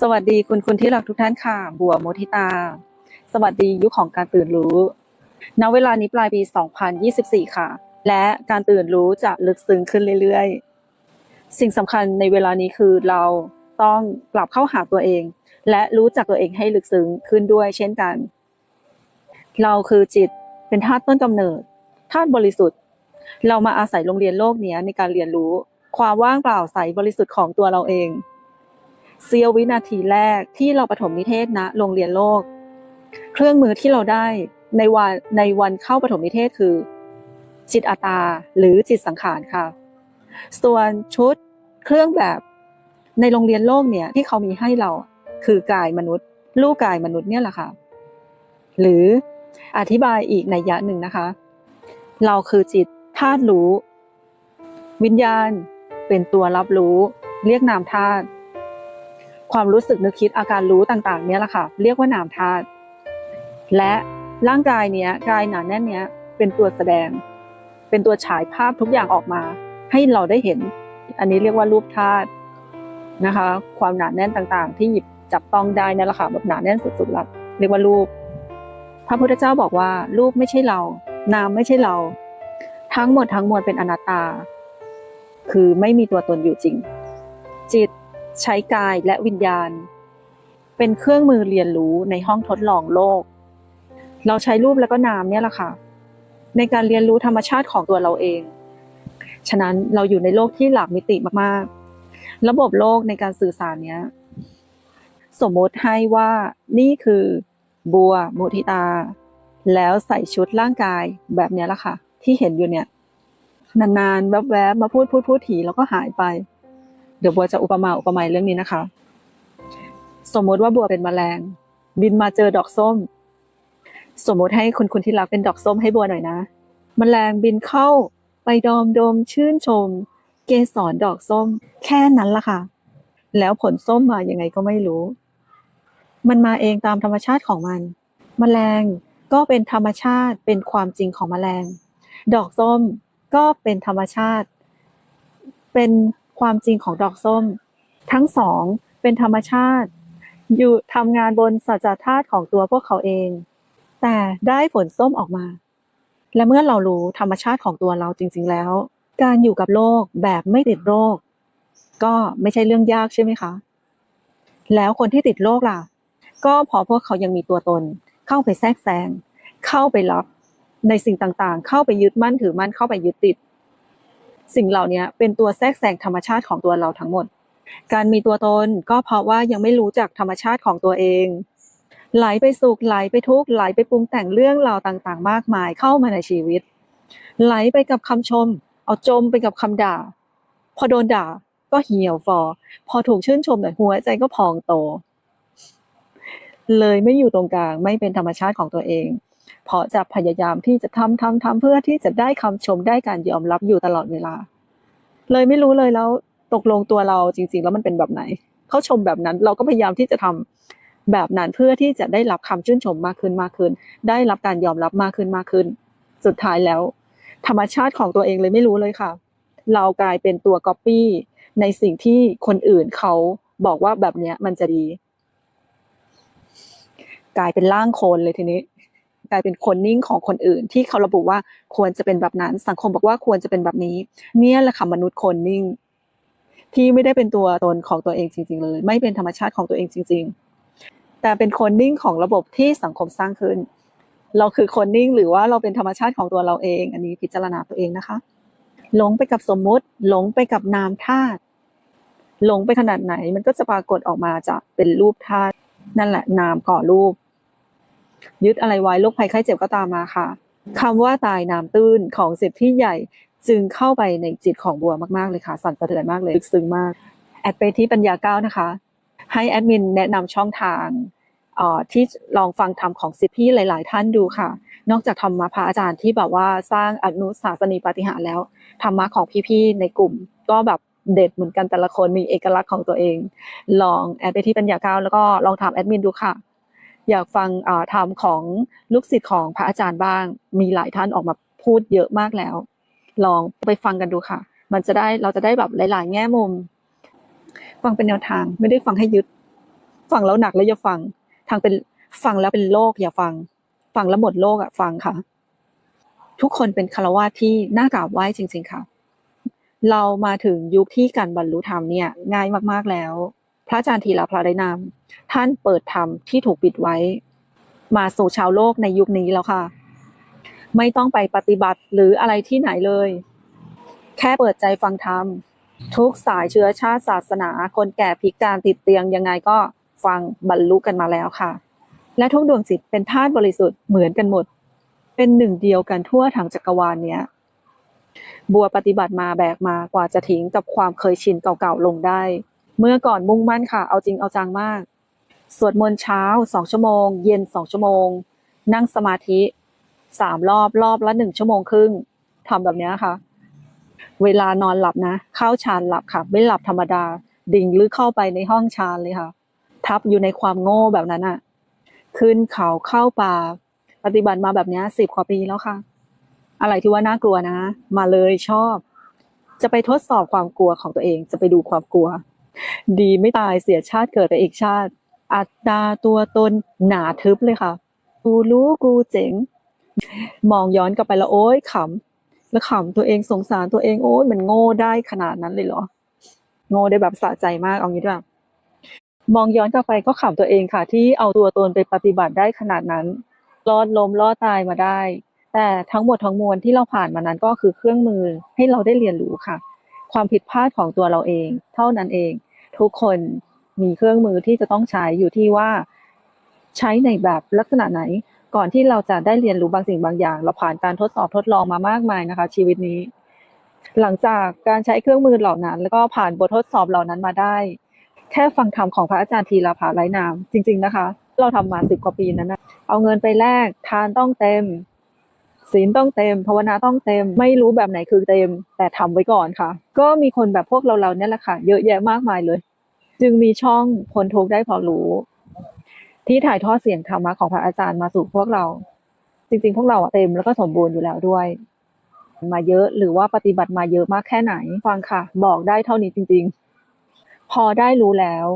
สวัสดีคุณคุณที่รักทุกท่านค่ะ บัวโมทิตา สวัสดียุคของการตื่นรู้ ณ เวลานี้ปลายปี 2024 ค่ะ และการตื่นรู้จะลึกซึ้งขึ้นเรื่อยๆ สิ่งสำคัญในเวลานี้คือเราต้องกลับเข้าหาตัวเอง และรู้จักตัวเองให้ลึกซึ้งขึ้นด้วยเช่นกัน เราคือจิตเป็นธาตุต้นกำเนิดธาตุบริสุทธิ์ เรามาอาศัยโรงเรียนโลกนี้ในการเรียนรู้ ความว่างเปล่าใสบริสุทธิ์ของตัวเราเอง เสี้ยววินาทีแรกที่เราปฐมนิเทศณโรงเรียนโลก เครื่องมือที่เราได้ในวันในวันเข้าปฐมนิเทศคือ จิตอาตาหรือจิตสังขารค่ะ ส่วนชุดเครื่องแบบในโรงเรียนโลกเนี่ยที่เขามีให้เราคือกายมนุษย์ รูปกายมนุษย์เนี่ยแหละค่ะ หรืออธิบายอีกในยยะหนึ่งนะคะ เราคือจิตธาตุรู้ วิญญาณเป็นตัวรับรู้ เรียกนามธาตุ ความรู้สึกนึกคิดอาการรู้ต่างๆ เนี่ยแหละค่ะ เรียกว่านามธาตุและร่างกายเนี้ยกายหนาแน่นเนี้ยเป็นตัวแสดง เป็นตัวฉายภาพทุกอย่างออกมา ให้เราได้เห็น อันนี้เรียกว่ารูปธาตุนะคะ ความหนาแน่นต่างๆ ที่หยิบจับต้องได้นั่นแหละค่ะแบบหนาแน่นสุดๆแล้วเรียกว่ารูป พระพุทธเจ้าบอกว่า รูปไม่ใช่เรา นามไม่ใช่เรา ทั้งหมดทั้งมวลเป็นอนัตตา คือไม่มีตัวตนอยู่จริง จิต ใช้กายและวิญญาณ เป็นเครื่องมือเรียนรู้ในห้องทดลองโลก เราใช้รูปแล้วก็นามเนี่ยแหละค่ะ ในการเรียนรู้ธรรมชาติของตัวเราเอง ฉะนั้นเราอยู่ในโลกที่หลากมิติมากๆ ระบบโลกในการสื่อสารเนี้ย สมมติให้ว่านี่คือบัวมุทิตา แล้วใส่ชุดร่างกายแบบเนี้ยแหละค่ะ ที่เห็นอยู่เนี่ยนานๆแวบๆมาพูดพูดพูดถีแล้วก็หายไป เดี๋ยวบัวจะอุปมาอุปไมยเรื่องนี้นะคะ สมมติว่าบัวเป็นแมลง บินมาเจอดอกส้ม สมมติให้คุณคุณที่รักเป็นดอกส้มให้บัวหน่อยนะแมลงบินเข้าไปดอมดมชื่นชม เกสรดอกส้ม แค่นั้นละค่ะ แล้วผลส้มมาอยังไงก็ไม่รู้ มันมาเองตามธรรมชาติของมันแมลงก็เป็นธรรมชาติเป็นความจริงของแมลง ดอกส้มก็เป็นธรรมชาติ เป็น ความจริงของดอกส้ม ทั้งสองเป็นธรรมชาติ อยู่ทำงานบนสัจธาตุของตัวพวกเขาเอง แต่ได้ผลส้มออกมา และเมื่อเรารู้ธรรมชาติของตัวเราจริง ๆ แล้ว การอยู่กับโลกแบบไม่ติดโรค ก็ไม่ใช่เรื่องยากใช่ไหมคะ แล้วคนที่ติดโรคล่ะ ก็พอพวกเขายังมีตัวตน เข้าไปแทรกแซงเข้าไปรับในสิ่งต่างๆ เข้าไปยึดมั่นถือมั่นเข้าไปยึดติด สิ่งเหล่านี้เป็นตัวแทรกแซงธรรมชาติของตัวเราทั้งหมด การมีตัวตนก็เพราะว่ายังไม่รู้จักธรรมชาติของตัวเองไหลไปสุขไหลไปทุกข์ไหลไปปรุงแต่งเรื่องราวต่างๆ มากมายเข้ามาในชีวิต ไหลไปกับคำชม เอาจมไปกับคำด่า พอโดนด่าก็เหี่ยวฟอ พอถูกชื่นชมหน่อยหัวใจก็พองโต เลยไม่อยู่ตรงกลางไม่เป็นธรรมชาติของตัวเอง เพราะจะพยายามที่จะทำทำทำเพื่อที่จะได้คำชมได้การยอมรับอยู่ตลอดเวลา เลยไม่รู้เลยแล้วตกลงตัวเราจริง ๆ แล้วมันเป็นแบบไหนเขาชมแบบนั้นเราก็พยายามที่จะทำแบบนั้นเพื่อที่จะได้รับคำชื่นชมมากขึ้นมากขึ้น ได้รับการยอมรับมากขึ้นมากขึ้น สุดท้ายแล้ว ธรรมชาติของตัวเองเลยไม่รู้เลยค่ะ เรากลายเป็นตัวก๊อปปี้ในสิ่งที่คนอื่นเขาบอกว่าแบบเนี้ยมันจะดี กลายเป็นร่างโคลนเลยทีนี้ กลายเป็นคนนิ่งของคนอื่น ที่เขาระบุว่าควรจะเป็นแบบนั้น สังคมบอกว่าควรจะเป็นแบบนี้ เนี่ยแหละค่ะมนุษย์คนนิ่ง ที่ไม่ได้เป็นตัวตนของตัวเองจริง ๆ เลย ไม่เป็นธรรมชาติของตัวเองจริง ๆ แต่เป็นคนนิ่งของระบบที่สังคมสร้างขึ้น เราคือคนนิ่งหรือว่าเราเป็นธรรมชาติของตัวเราเอง อันนี้พิจารณาตัวเองนะคะ หลงไปกับสมมุติ หลงไปกับนามธาตุหลงไปขนาดไหน มันก็จะปรากฏออกมาจะเป็นรูปธาตุนั่นแหละนามก่อรูป ยึดอะไรไว้โรคภัยไข้เจ็บก็ตามมาค่ะคำว่าตายน้ำตื้นของสิทธิ์ที่ใหญ่จึงเข้าไปในจิตของบัวมากๆเลยค่ะ สั่นสะเทือนมากเลยลึกซึ้งมากแอดไปที่ปัญญาเก้านะคะ ให้แอดมินแนะนำช่องทางเอ่อที่ลองฟังธรรมของสิทธิพี่หลาย ๆ ท่านดูค่ะ นอกจากธรรมะพระอาจารย์ที่แบบว่าสร้างอนุสาสนีปาฏิหาริย์แล้วธรรมะของพี่ ๆ ในกลุ่ม ก็แบบเด็ดเหมือนกันแต่ละคนมีเอกลักษณ์ของตัวเอง ลองแอดไปที่ปัญญาเก้าแล้วก็ลองถามแอดมินดูค่ะ อยากฟังธรรมของลูกศิษย์ของพระอาจารย์บ้าง มีหลายท่านออกมาพูดเยอะมากแล้ว ลองไปฟังกันดูค่ะ มันจะได้เราจะได้แบบหลาย ๆ แง่มุม ฟังเป็นแนวทางไม่ได้ฟังให้ยึด ฟังแล้วหนักแล้วอย่าฟัง ทางเป็นฟังแล้วเป็นโรคอย่าฟัง ฟังแล้วหมดโรคอะฟังค่ะ ทุกคนเป็นคารวะที่น่ากราบไหว้จริง ๆ ค่ะ เรามาถึงยุคที่การบรรลุธรรมเนี่ย ง่ายมากๆแล้ว พระอาจารย์ธีรพระได้นำท่านเปิดธรรมที่ถูกปิดไว้ มาสู่ชาวโลกในยุคนี้แล้วค่ะ ไม่ต้องไปปฏิบัติหรืออะไรที่ไหนเลย แค่เปิดใจฟังธรรมทุกสายเชื้อชาติศาสนา คนแก่พิการติดเตียงยังไงก็ฟังบรรลุกันมาแล้วค่ะ และทุกดวงจิตเป็นธาตุบริสุทธิ์เหมือนกันหมด เป็นหนึ่งเดียวกันทั่วทั้งจักรวาลเนี้ยบัวปฏิบัติมาแบกมากว่าจะทิ้งกับความเคยชินเก่าๆลงได้ เมื่อก่อนมุ่งมั่นค่ะ เอาจริงเอาจังมาก สวดมนต์เช้าสองชั่วโมง เย็นสองชั่วโมง นั่งสมาธิสามรอบรอบละหนึ่งชั่วโมงครึ่งทำแบบนี้ค่ะ เวลานอนหลับนะ เข้าฌานหลับค่ะ ไม่หลับธรรมดา ดิ่งลึกเข้าไปในห้องฌานเลยค่ะ ทับอยู่ในความโง่แบบนั้นอะขึ้นเขาเข้าป่า ปฏิบัติมาแบบนี้สิบกว่าปีแล้วค่ะ อะไรที่ว่าน่ากลัวนะ มาเลยชอบ จะไปทดสอบความกลัวของตัวเอง จะไปดูความกลัว ดีไม่ตายเสียชาติเกิดไปอีกชาติ อัตตาตัวตนหนาทึบเลยค่ะ กูรู้กูเจ๋ง มองย้อนกลับไปแล้วโอ๊ยขำแล้วขำตัวเองสงสารตัวเองโอ๊ยมันโง่ได้ขนาดนั้นเลยเหรอ โง่ได้แบบสะใจมากเอางี้ด้วยมองย้อนกลับไปก็ขำตัวเองค่ะ ที่เอาตัวตนไปปฏิบัติได้ขนาดนั้นรอดลมรอดตายมาได้ แต่ทั้งหมดทั้งมวลที่เราผ่านมานั้นก็คือเครื่องมือให้เราได้เรียนรู้ค่ะ ความผิดพลาดของตัวเราเอง เท่านั้นเอง ทุกคนมีเครื่องมือที่จะต้องใช้อยู่ที่ว่าใช้ในแบบลักษณะไหน ก่อนที่เราจะได้เรียนรู้บางสิ่งบางอย่าง เราผ่านการทดสอบทดลองมามากมายนะคะ ชีวิตนี้ หลังจากการใช้เครื่องมือเหล่านั้น แล้วก็ผ่านบททดสอบเหล่านั้นมาได้ แค่ฟังธรรมของพระอาจารย์ทีลาภาไร้นามจริง ๆ นะคะ เราทำมาสิบกว่าปีนั้นนะเอาเงินไปแลกทานต้องเต็มศีลต้องเต็มภาวนาต้องเต็ม ไม่รู้แบบไหนคือเต็ม แต่ทำไว้ก่อนค่ะ ก็มีคนแบบพวกเราเราเนี่ยแหละค่ะ เยอะแยะมากมายเลย จึงมีช่องพ้นทุกข์ได้พอรู้ ที่ถ่ายทอดเสียงธรรมะของพระอาจารย์มาสู่พวกเรา จริง ๆ พวกเราอะเต็มแล้วก็สมบูรณ์อยู่แล้วด้วย มาเยอะหรือว่าปฏิบัติมาเยอะมากแค่ไหน ฟังค่ะ บอกได้เท่านี้จริง ๆ พอได้รู้แล้ว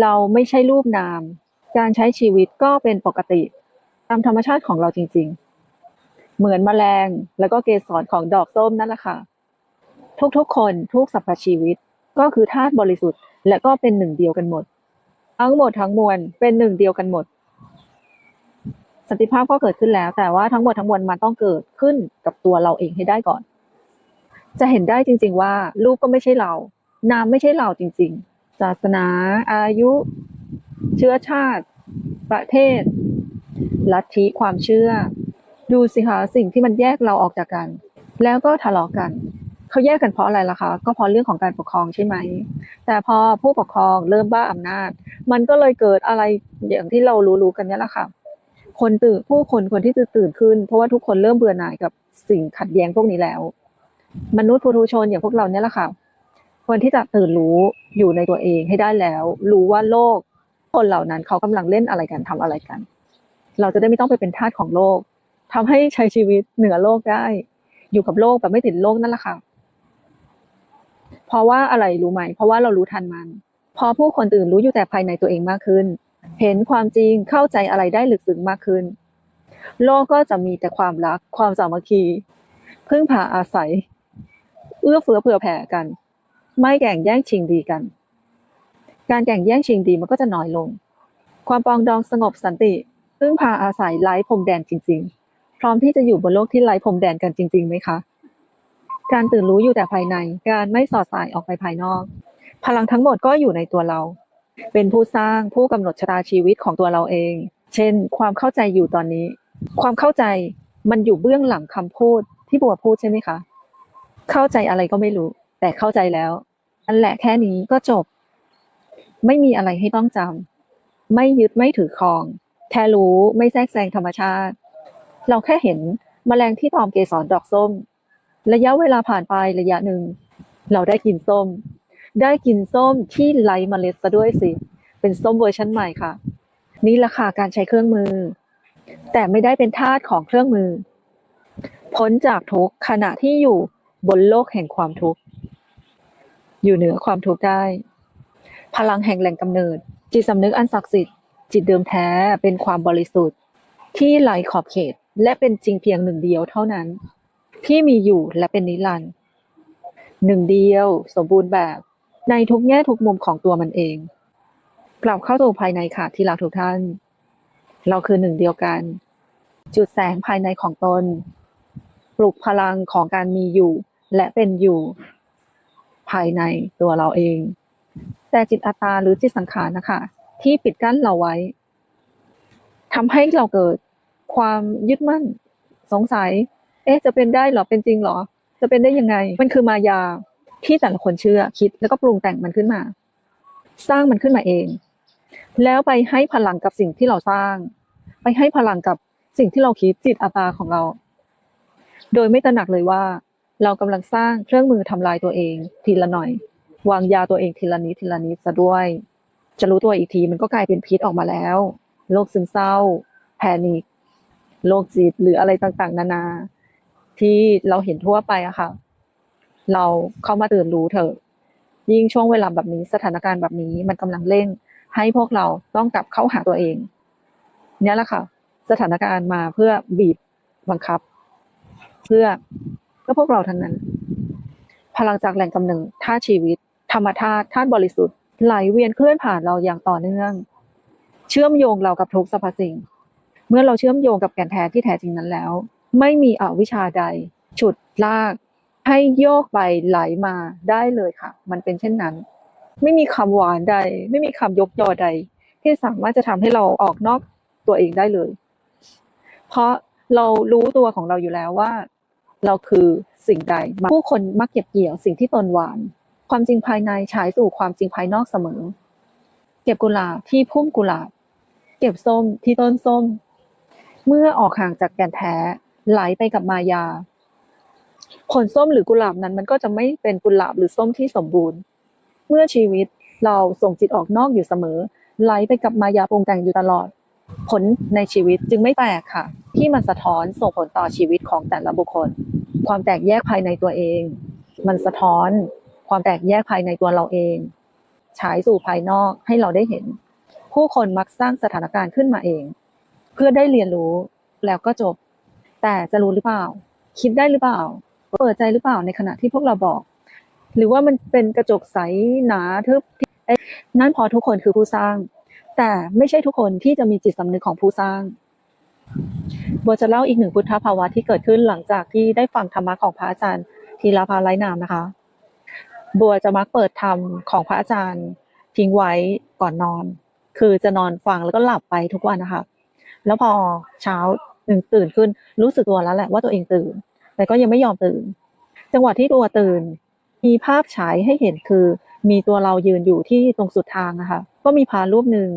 เราไม่ใช่รูปนาม การใช้ชีวิตก็เป็นปกติตามธรรมชาติของเราจริง ๆ เหมือนแมลงแล้วก็เกสรของดอกส้มนั่นแหละค่ะ ทุกๆคนทุกสรรพชีวิตก็คือธาตุบริสุทธิ์ และก็เป็นหนึ่งเดียวกันหมด ทั้งหมดทั้งมวลเป็นหนึ่งเดียวกันหมด สันติภาพก็เกิดขึ้นแล้ว แต่ว่าทั้งหมดทั้งมวลมันต้องเกิดขึ้นกับตัวเราเองให้ได้ก่อน จะเห็นได้จริง ๆ ว่ารูปก็ไม่ใช่เรา นามไม่ใช่เราจริง ๆ ศาสนา อายุ เชื้อชาติ ประเทศ ลัทธิความเชื่อ ดูสิคะสิ่งที่มันแยกเราออกจากกัน แล้วก็ทะเลาะกัน เขาแยกกันเพราะอะไรล่ะคะก็เพราะเรื่องของการปกครองใช่ไหม แต่พอผู้ปกครองเริ่มบ้าอำนาจ มันก็เลยเกิดอะไรอย่างที่เรารู้ๆกันนี่แหละค่ะ คนตื่นผู้คนคนที่จะตื่นขึ้น เพราะว่าทุกคนเริ่มเบื่อหน่ายกับสิ่งขัดแย้งพวกนี้แล้ว มนุษย์ปุถุชนอย่างพวกเราเนี่ยแหละค่ะควรที่จะตื่นรู้อยู่ในตัวเองให้ได้แล้ว รู้ว่าโลกคนเหล่านั้นเขากำลังเล่นอะไรกันทำอะไรกัน เราจะได้ไม่ต้องไปเป็นทาสของโลกทำให้ใช้ชีวิตเหนือโลกได้ อยู่กับโลกแบบไม่ติดโลกนั่นแหละค่ะ เพราะว่าอะไรรู้ไหม เพราะว่าเรารู้ทันมัน พอผู้คนตื่นรู้อยู่แต่ภายในตัวเองมากขึ้น เห็นความจริงเข้าใจอะไรได้ลึกซึ้งมากขึ้น โลกก็จะมีแต่ความรัก ความสามัคคีพึ่งพาอาศัย เอื้อเฟื้อเผื่อแผ่กัน ไม่แข่งแย่งชิงดีกัน การแข่งแย่งชิงดีมันก็จะน้อยลง ความปรองดองสงบสันติพึ่งพาอาศัยไร้พรมแดนจริง ๆ พร้อมที่จะอยู่บนโลกที่ไร้พรมแดนกันจริงๆไหมคะ การตื่นรู้อยู่แต่ภายใน การไม่สอดสายออกไปภายนอก พลังทั้งหมดก็อยู่ในตัวเรา เป็นผู้สร้างผู้กำหนดชะตาชีวิตของตัวเราเอง เช่น ความเข้าใจอยู่ตอนนี้ ความเข้าใจมันอยู่เบื้องหลังคำพูดที่บัวพูดใช่ไหมคะ เข้าใจอะไรก็ไม่รู้ แต่เข้าใจแล้วนั่นแหละแค่นี้ก็จบ ไม่มีอะไรให้ต้องจำไม่ยึดไม่ถือครอง แค่รู้ไม่แทรกแซงธรรมชาติ เราแค่เห็นแมลงที่ตอมเกสรดอกส้ม ระยะเวลาผ่านไประยะหนึ่ง เราได้กินส้ม ได้กินส้มที่ไร้เมล็ดซะด้วยสิ เป็นส้มเวอร์ชันใหม่ค่ะ นี่แหละค่ะการใช้เครื่องมือ แต่ไม่ได้เป็นทาสของเครื่องมือ พ้นจากทุกข์ขณะที่อยู่บนโลกแห่งความทุกข์ อยู่เหนือความทุกข์ได้ พลังแห่งแหล่งกำเนิด จิตสำนึกอันศักดิ์สิทธิ์ จิตเดิมแท้เป็นความบริสุทธิ์ ที่ไร้ขอบเขตและเป็นจริงเพียงหนึ่งเดียวเท่านั้น ที่มีอยู่และเป็นนิรันดร์หนึ่งเดียวสมบูรณ์แบบในทุกแง่ทุกมุมของตัวมันเอง กลับเข้าสู่ภายในค่ะที่รักทุกท่าน เราคือหนึ่งเดียวกัน จุดแสงภายในของตน ปลุกพลังของการมีอยู่ และเป็นอยู่ ภายในตัวเราเอง แต่จิตอัตตาหรือจิตสังขารนะคะ ที่ปิดกั้นเราไว้ทำให้เราเกิดความยึดมั่น สงสัย เอ๊ะจะเป็นได้หรอเป็นจริงหรอ จะเป็นได้ยังไง มันคือมายาที่แต่ละคนเชื่อคิดแล้วก็ปรุงแต่งมันขึ้นมา สร้างมันขึ้นมาเอง แล้วไปให้พลังกับสิ่งที่เราสร้าง ไปให้พลังกับสิ่งที่เราคิดจิตอัตาของเรา โดยไม่ตระหนักเลยว่า เรากำลังสร้างเครื่องมือทำลายตัวเอง ทีละหน่อย วางยาตัวเองทีละนิดทีละนิดซะด้วย จะรู้ตัวอีกทีมันก็กลายเป็นพิษออกมาแล้วโรคซึมเศร้า แพนิคโรคจิตหรืออะไรต่างๆ นานา ที่เราเห็นทั่วไปอะค่ะ เราเข้ามาตื่นรู้เถอะ ยิ่งช่วงเวลาแบบนี้สถานการณ์แบบนี้มันกำลังเร่ง ให้พวกเราต้องกลับเข้าหาตัวเอง เนี่ยแหละค่ะ สถานการณ์มาเพื่อบีบบังคับ เพื่อก็พวกเราทั้งนั้น พลังจากแหล่งกำเนิดธาตุชีวิต ธรรมธาตุธาตุบริสุทธิ์ไหลเวียนเคลื่อนผ่านเราอย่างต่อเนื่อง เชื่อมโยงเรากับทุกสรรพสิ่ง เมื่อเราเชื่อมโยงกับแก่นแท้ที่แท้จริงนั้นแล้ว ไม่มีอวิชชาใด ฉุดลาก ให้โยกไปไหลมาได้เลยค่ะ มันเป็นเช่นนั้น ไม่มีคำหวานใด ไม่มีคำยกยอใด ที่สามารถจะทำให้เราออกนอกตัวเองได้เลย เพราะเรารู้ตัวของเราอยู่แล้วว่า เราคือสิ่งใดผู้คนมักเก็บเกี่ยวสิ่งที่ตนหวาน ความจริงภายในฉายสู่ความจริงภายนอกเสมอ เก็บกุหลาบที่พุ่มกุหลาบ เก็บส้มที่ต้นส้ม เมื่อออกห่างจากแก่นแท้ ไหลไปกับมายา ผลส้มหรือกุหลาบนั้นมันก็จะไม่เป็นกุหลาบหรือส้มที่สมบูรณ์ เมื่อชีวิตเราส่งจิตออกนอกอยู่เสมอ ไหลไปกับมายาปรุงแต่งอยู่ตลอด ผลในชีวิตจึงไม่แปลกค่ะ ที่มันสะท้อนส่งผลต่อชีวิตของแต่ละบุคคล ความแตกแยกภายในตัวเอง มันสะท้อน ความแตกแยกภายในตัวเราเองฉายสู่ภายนอกให้เราได้เห็น ผู้คนมักสร้างสถานการณ์ขึ้นมาเอง เพื่อได้เรียนรู้แล้วก็จบ แต่จะรู้หรือเปล่า คิดได้หรือเปล่า เปิดใจหรือเปล่าในขณะที่พวกเราบอก หรือว่ามันเป็นกระจกใสหนาทึบนั่นพอทุกคนคือผู้สร้าง แต่ไม่ใช่ทุกคนที่จะมีจิตสำนึกของผู้สร้างบัวจะเล่าอีกหนึ่งพุทธภาวะที่เกิดขึ้นหลังจากที่ได้ฟังธรรมะของพระอาจารย์ทีลาภาไรนามนะคะ บัวจะมักเปิดธรรมของพระอาจารย์ทิ้งไว้ก่อนนอน คือจะนอนฟังแล้วก็หลับไปทุกวันนะคะ แล้วพอเช้า หนึ่งตื่นขึ้นรู้สึกตัวแล้วแหละว่าตัวเองตื่น แต่ก็ยังไม่ยอมตื่น จังหวะที่ตัวตื่น มีภาพฉายให้เห็นคือ มีตัวเรายืนอยู่ที่ตรงสุดทางนะคะก็มีพารูปหนึ่ง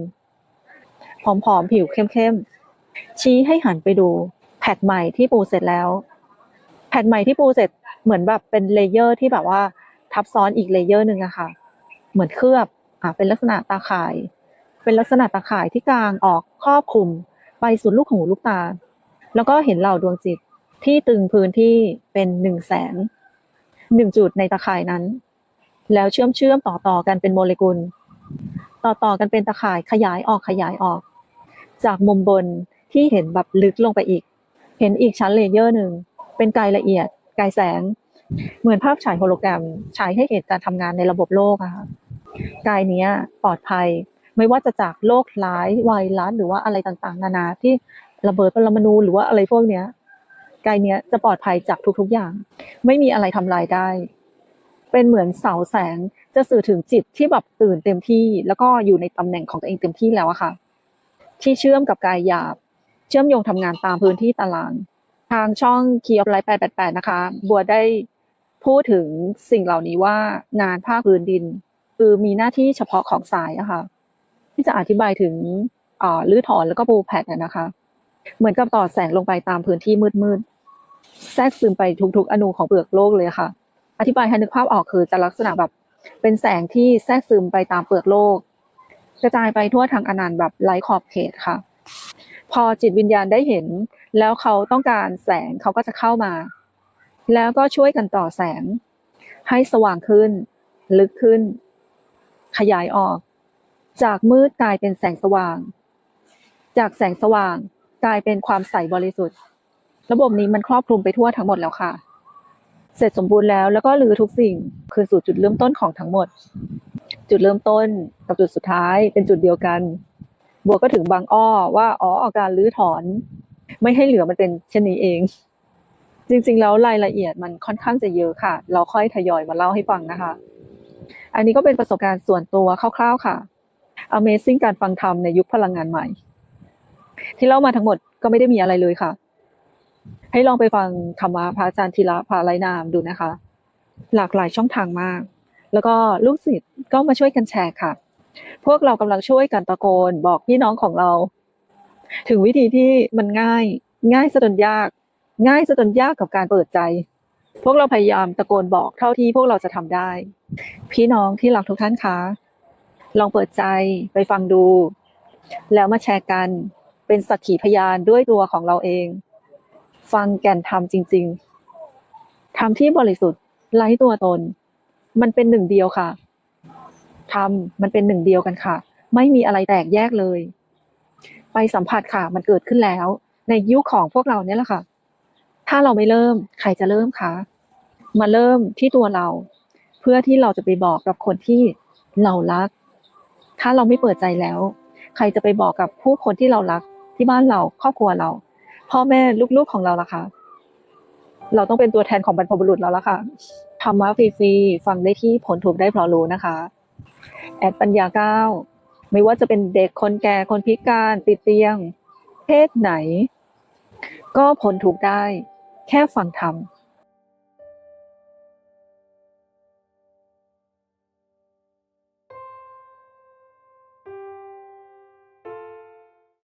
ผอมๆผิวเข้มๆชี้ให้หันไปดูแผ่นใหม่ที่ปูเสร็จแล้วแผ่นใหม่ที่ปูเสร็จเหมือนแบบเป็นเลเยอร์ที่แบบว่าทับซ้อนอีกเลเยอร์หนึ่งอะค่ะ เหมือนเคลือบอ่าเป็นลักษณะตาข่าย เป็นลักษณะตาข่ายที่กลางออกครอบคลุม ไปสุดลูกหูลูกตา แล้วก็เห็นเหล่าดวงจิตที่ตึงพื้นที่เป็นหนึ่งแสนหนึ่งจุดในตาข่ายนั้น แล้วเชื่อมเชื่อมต่อต่อกันเป็นโมเลกุล ต่อต่อกันเป็นตาข่ายขยายออกขยายออก จากมุมบนที่เห็นแบบลึกลงไปอีก เห็นอีกชั้นเลเยอร์หนึ่งเป็นกายละเอียดกายแสง เหมือนภาพฉายโฮโลแกรมฉายให้เห็นการทำงานในระบบโลกอะค่ะกายเนี้ยปลอดภัยไม่ว่าจะจากโรคร้ายไวรัสหรือว่าอะไรต่างๆ นานาที่ ระเบิดปรมาณูหรือว่าอะไรพวกเนี้ยกายเนี้ยจะปลอดภัยจากทุกๆอย่าง ไม่มีอะไรทำลายได้ เป็นเหมือนเสาแสงจะสื่อถึงจิตที่แบบตื่นเต็มที่ แล้วก็อยู่ในตำแหน่งของตัวเองเต็มที่แล้วอะค่ะ ที่เชื่อมกับกายหยาบ เชื่อมโยงทำงานตามพื้นที่ตาราง ทางช่องคีย์ไลท์888นะคะ บัวได้พูดถึงสิ่งเหล่านี้ว่างานภาคพื้นดิน คือมีหน้าที่เฉพาะของสายอะค่ะ ที่จะอธิบายถึงอ่าลื้อถอนแล้วก็ปูแผ่นนะคะ เหมือนกับต่อแสงลงไปตามพื้นที่มืดๆ แทรกซึมไปทุกๆ อนูของเปลือกโลกเลยค่ะ อธิบายให้นึกภาพออกคือจะลักษณะแบบเป็นแสงที่แทรกซึมไปตามเปลือกโลก กระจายไปทั่วทางอนันต์แบบไร้ขอบเขตค่ะ พอจิตวิญญาณได้เห็น แล้วเขาต้องการแสงเขาก็จะเข้ามา แล้วก็ช่วยกันต่อแสง ให้สว่างขึ้น ลึกขึ้น ขยายออก จากมืดกลายเป็นแสงสว่าง จากแสงสว่าง กลายเป็นความใสบริสุทธิ์ ระบบนี้มันครอบคลุมไปทั่วทั้งหมดแล้วค่ะ เสร็จสมบูรณ์แล้วแล้วก็ลือทุกสิ่งคืนสู่จุดเริ่มต้นของทั้งหมด จุดเริ่มต้นกับจุดสุดท้ายเป็นจุดเดียวกันบัวก็ถึงบางอ้อว่าอ๋อาการลื้อถอน ไม่ให้เหลือมันเป็นเช่นนี้เอง จริงๆแล้วรายละเอียดมันค่อนข้างจะเยอะค่ะ เราค่อยทยอยมาเล่าให้ฟังนะคะ อันนี้ก็เป็นประสบการณ์ส่วนตัวคร่าว ๆค่ะ Amazing การฟังธรรมในยุคพลังงานใหม่ ที่เล่ามาทั้งหมดก็ไม่ได้มีอะไรเลยค่ะ ให้ลองไปฟังธรรมะพระอาจารย์ธีระพาไลนามดูนะคะ หลากหลายช่องทางมาก แล้วก็ลูกศิษย์ก็มาช่วยกันแชร์ค่ะ พวกเรากำลังช่วยกันตะโกน บอกพี่น้องของเรา ถึงวิธีที่มันง่าย ง่ายซะจนยาก ง่ายซะจนยากกับการเปิดใจ พวกเราพยายามตะโกนบอกเท่าที่พวกเราจะทำได้ พี่น้องที่รักทุกท่านคะลองเปิดใจไปฟังดู แล้วมาแชร์กัน เป็นสักขีพยานด้วยตัวของเราเอง ฟังแก่นธรรมจริง ๆธรรมที่บริสุทธิ์ไร้ตัวตน มันเป็นหนึ่งเดียวค่ะธรรมมันเป็นหนึ่งเดียวกันค่ะ ไม่มีอะไรแตกแยกเลย ไปสัมผัสค่ะ มันเกิดขึ้นแล้ว ในยุคของพวกเราเนี่ยแหละค่ะ ถ้าเราไม่เริ่ม ใครจะเริ่มคะมาเริ่มที่ตัวเรา เพื่อที่เราจะไปบอกกับคนที่เรารัก ถ้าเราไม่เปิดใจแล้ว ใครจะไปบอกกับผู้คนที่เรารัก ที่บ้านเราครอบครัวเรา พ่อแม่ลูกๆของเราล่ะคะเราต้องเป็นตัวแทนของบรรพบุรุษแล้วล่ะค่ะธรรมะฟรีๆฟังได้ที่ผลถูกได้เพราะรู้นะคะ แอดปัญญาเก้าไม่ว่าจะเป็นเด็กคนแก่คนพิการติดเตียง เพศไหน ก็ผลถูกได้ แค่ฟังธรรม